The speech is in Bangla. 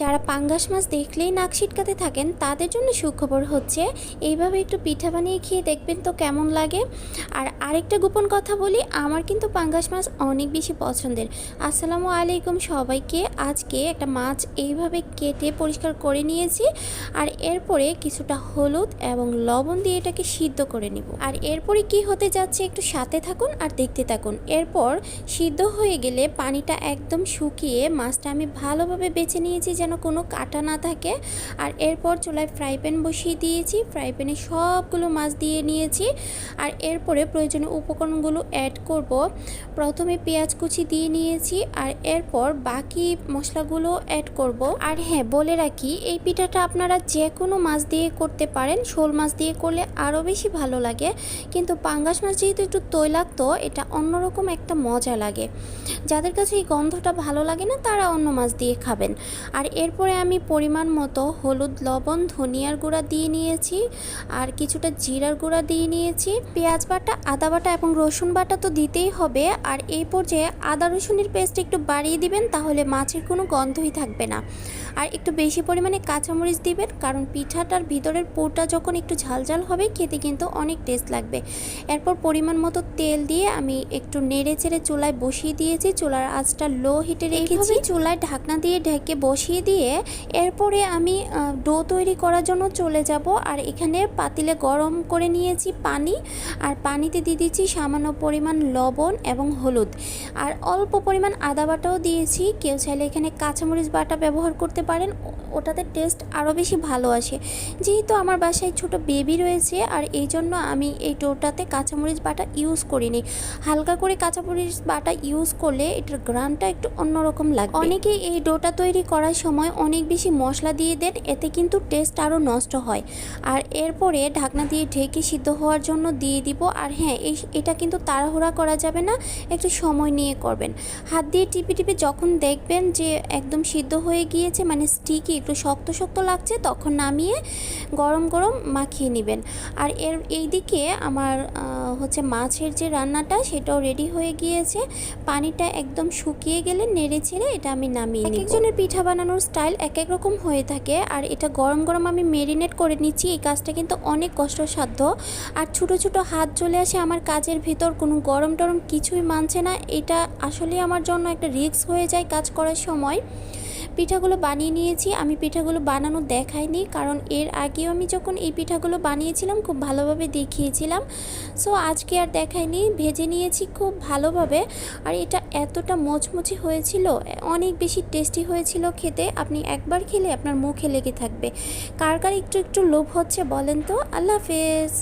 যারা পাঙ্গাস মাছ দেখলেই নাক ছিটকাতে থাকেন, তাদের জন্য সুখবর হচ্ছে, এইভাবে একটু পিঠা বানিয়ে খেয়ে দেখবেন তো কেমন লাগে। আর আরেকটা গোপন কথা বলি, আমার কিন্তু পাঙ্গাস মাছ অনেক বেশি পছন্দের। আসসালামু আলাইকুম সবাইকে, আজকে একটা মাছ এইভাবে কেটে পরিষ্কার করে নিয়েছি, আর এরপরে কিছুটা হলুদ এবং লবণ দিয়ে এটাকে সিদ্ধ করে নিব। আর এরপরে কি হতে যাচ্ছে একটু সাথে থাকুন আর দেখতে থাকুন। এরপর সিদ্ধ হয়ে গেলে পানিটা একদম শুকিয়ে মাছটা আমি ভালোভাবে বেছে নিয়েছি যেন কোনো কাটা না থাকে। আর এরপর চুলায় ফ্রাই প্যান বসিয়ে দিয়েছি। ফ্রাই প্যানে সবগুলো মাছ দিয়ে নিয়েছি। আর এরপরে প্রয়োজনীয় উপকরণগুলো অ্যাড করব। প্রথমে পেঁয়াজ কুচি দিয়ে নিয়েছি। আর এরপর বাকি মশলাগুলো অ্যাড করব। আর হ্যাঁ বলে রাখি, এই পিঠাটা আপনারা যে কোনো মাছ দিয়ে করতে পারেন। শোল মাছ দিয়ে করলে আরও বেশি ভালো লাগে। কিন্তু পাঙ্গাস মাছ যেহেতু একটু তৈলাক্ত, এটা অন্যরকম একটা মজা লাগে। যাদের কাছে এই গন্ধটা ভালো লাগে না, তারা অন্য মাছ দিয়ে খাবেন। আর এরপরে আমি পরিমাণ মতো হলুদ, লবণ, ধনিয়ার গুঁড়া দিয়ে নিয়েছি আর কিছুটা জিরার গুঁড়া দিয়ে নিয়েছি। পেঁয়াজ বাটা, আদা বাটা এবং রসুন বাটা তো দিতেই হবে। আর এই পর্যায়ে আদা রসুনের পেস্ট একটু বাড়িয়ে দিবেন, তাহলে মাছের কোনো গন্ধই থাকবে না। আর একটু বেশি পরিমাণে কাঁচামরিচ দিবেন, কারণ পিঠাটার ভিতরের পোটা যখন একটু ঝালঝাল হবে, খেতে কিন্তু অনেক টেস্ট লাগবে। এরপর পরিমাণ মতো তেল দিয়ে আমি একটু নেড়ে চেড়ে চুলায় বসিয়ে দিয়েছি। চুলার আঁচটা লো হিটে রেখেছি। চুলায় ঢাকনা দিয়ে ঢেকে বসিয়ে দিয়ে এরপরে আমি ডো তৈরি করার জন্য চলে যাব। আর এখানে পাতিলে গরম করে নিয়েছি পানি। আর পানিতে দিয়ে দিচ্ছি সামান্য পরিমাণ লবণ এবং হলুদ। আর অল্প পরিমাণ আদা বাটাও দিয়েছি। কেউ চাইলে এখানে কাঁচামরিচ বাটা ব্যবহার করতে পারেন। ওটাতে টেস্ট আরও বেশি ভালো আসে। যেহেতু আমার বাসায় ছোট বেবি রয়েছে, আর এই জন্য আমি এই ডোটাতে কাঁচামরিচ বাটা ইউজ করিনি। হালকা করে কাঁচামরিচ বাটা ইউজ করলে এটার গ্রানটা একটু অন্যরকম লাগে অনেকে এই ডোটা তৈরি করার সময় অনেক বেশি মশলা দিয়ে দেন এতে কিন্তু টেস্ট আরও নষ্ট হয়। আর এরপরে ঢাকনা দিয়ে ঢেকে সিদ্ধ হওয়ার জন্য দিয়ে দিব। আর হ্যাঁ এই এটা কিন্তু তাড়াহুড়া করা যাবে না একটু সময় নিয়ে করবেন। হাত দিয়ে টিপে টিপে যখন দেখবেন যে একদম সিদ্ধ হয়ে গিয়েছে মানে স্টিকি একটু শক্ত শক্ত লাগছে তখন নামিয়ে গরম গরম মাখিয়ে নেবেন। আর এর এই দিকে আমার হচ্ছে মাছের যে রান্নাটা সেটাও রেডি হয়ে গিয়েছে। পানিটা একদম শুকিয়ে গেলে নেড়ে ছেড়ে এটা আমি নামিয়ে নিই একজনের পিঠা বানানোর স্টাইল এক এক রকম হয়ে থাকে। আর এটা গরম গরম আমি মেরিনেট করে নিচ্ছি। এই কাজটা কিন্তু অনেক কষ্টসাধ্য। আর ছোট ছোট হাত চলে আসে আমার কাজের ভিতর, কোনো গরম টরম কিছুই মানছে না। এটা আসলে আমার জন্য একটা রিস্ক হয়ে যায় কাজ করার সময়। পিঠাগুলো বানিয়ে নিয়েছি। আমি পিঠাগুলো বানানো দেখাইনি, কারণ এর আগেও আমি যখন এই পিঠাগুলো বানিয়েছিলাম, খুব ভালোভাবে দেখিয়েছিলাম। সো আজকে আর দেখাইনি, ভেজে নিয়েছি খুব ভালোভাবে। আর এটা এতটা মোচমুচে হয়েছিল, অনেক বেশি টেস্টি হয়েছিল খেতে। আপনি একবার খেলে আপনার মুখে লেগে থাকবে। কার কার একটু একটু লোভ হচ্ছে বলেন তো? আল্লাহ হাফেজ।